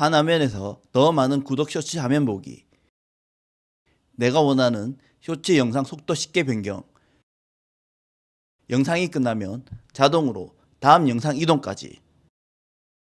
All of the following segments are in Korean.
한 화면에서 더 많은 구독 쇼츠 화면 보기. 내가 원하는 쇼츠 영상 속도 쉽게 변경. 영상이 끝나면 자동으로 다음 영상 이동까지.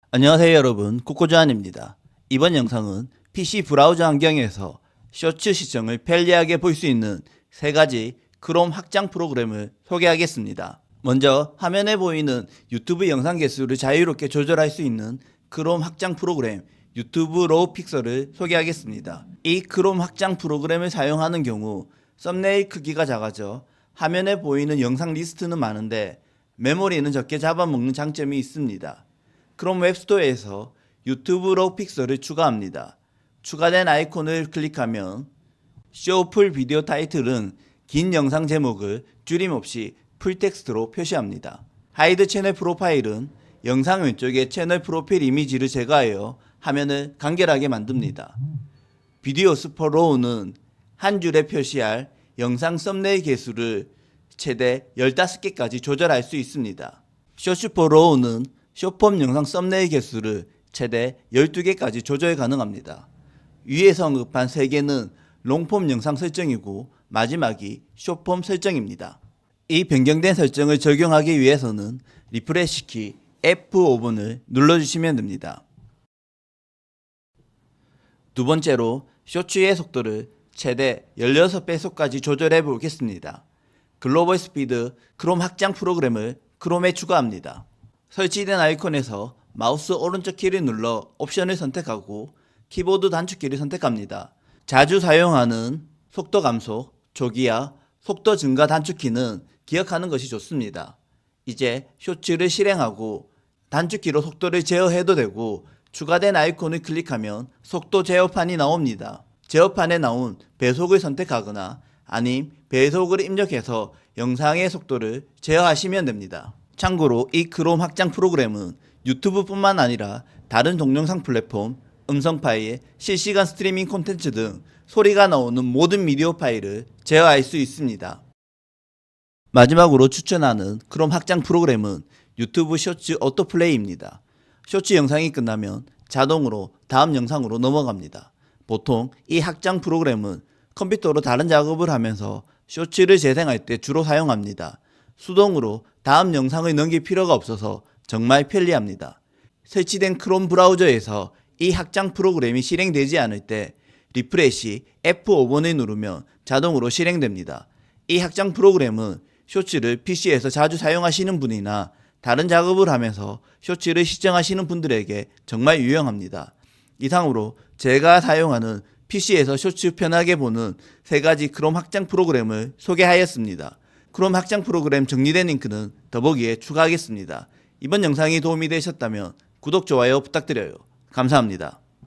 안녕하세요 여러분 코코주안입니다. 이번 영상은 PC 브라우저 환경에서 쇼츠 시청을 편리하게 볼 수 있는 세 가지 크롬 확장 프로그램을 소개하겠습니다. 먼저 화면에 보이는 유튜브 영상 개수를 자유롭게 조절할 수 있는 크롬 확장 프로그램 유튜브 로우 픽셀을 소개하겠습니다. 이 크롬 확장 프로그램을 사용하는 경우 썸네일 크기가 작아져 화면에 보이는 영상 리스트는 많은데 메모리는 적게 잡아먹는 장점이 있습니다. 크롬 웹스토어에서 유튜브 로우 픽셀을 추가합니다. 추가된 아이콘을 클릭하면 쇼풀 비디오 타이틀은 긴 영상 제목을 줄임 없이 풀텍스트로 표시합니다. 하이드 채널 프로파일은 영상 왼쪽에 채널 프로필 이미지를 제거하여 화면을 간결하게 만듭니다. 비디오 스포 로우는 한 줄에 표시할 영상 썸네일 개수를 최대 15개까지 조절할 수 있습니다. 쇼츠포 로우는 쇼폼 영상 썸네일 개수를 최대 12개까지 조절 가능합니다. 위에서 언급한 3개는 롱폼 영상 설정이고 마지막이 쇼폼 설정입니다. 이 변경된 설정을 적용하기 위해서는 리프레시 키 F5번을 눌러주시면 됩니다. 두 번째로 쇼츠의 속도를 최대 16배속까지 조절해 보겠습니다. 글로벌 스피드 크롬 확장 프로그램을 크롬에 추가합니다. 설치된 아이콘에서 마우스 오른쪽 키를 눌러 옵션을 선택하고 키보드 단축키를 선택합니다. 자주 사용하는 속도 감소, 조기화, 속도 증가 단축키는 기억하는 것이 좋습니다. 이제 쇼츠를 실행하고 단축키로 속도를 제어해도 되고 추가된 아이콘을 클릭하면 속도 제어판이 나옵니다. 제어판에 나온 배속을 선택하거나 아님 배속을 입력해서 영상의 속도를 제어하시면 됩니다. 참고로 이 크롬 확장 프로그램은 유튜브뿐만 아니라 다른 동영상 플랫폼, 음성 파일, 실시간 스트리밍 콘텐츠 등 소리가 나오는 모든 미디어 파일을 제어할 수 있습니다. 마지막으로 추천하는 크롬 확장 프로그램은 유튜브 쇼츠 오토플레이입니다. 쇼츠 영상이 끝나면 자동으로 다음 영상으로 넘어갑니다. 보통 이 확장 프로그램은 컴퓨터로 다른 작업을 하면서 쇼츠를 재생할 때 주로 사용합니다. 수동으로 다음 영상을 넘길 필요가 없어서 정말 편리합니다. 설치된 크롬 브라우저에서 이 확장 프로그램이 실행되지 않을 때 리프레시 F5번을 누르면 자동으로 실행됩니다. 이 확장 프로그램은 쇼츠를 PC에서 자주 사용하시는 분이나 다른 작업을 하면서 쇼츠를 시청하시는 분들에게 정말 유용합니다. 이상으로 제가 사용하는 PC에서 쇼츠 편하게 보는 세 가지 크롬 확장 프로그램을 소개하였습니다. 크롬 확장 프로그램 정리된 링크는 더보기에 추가하겠습니다. 이번 영상이 도움이 되셨다면 구독, 좋아요 부탁드려요. 감사합니다.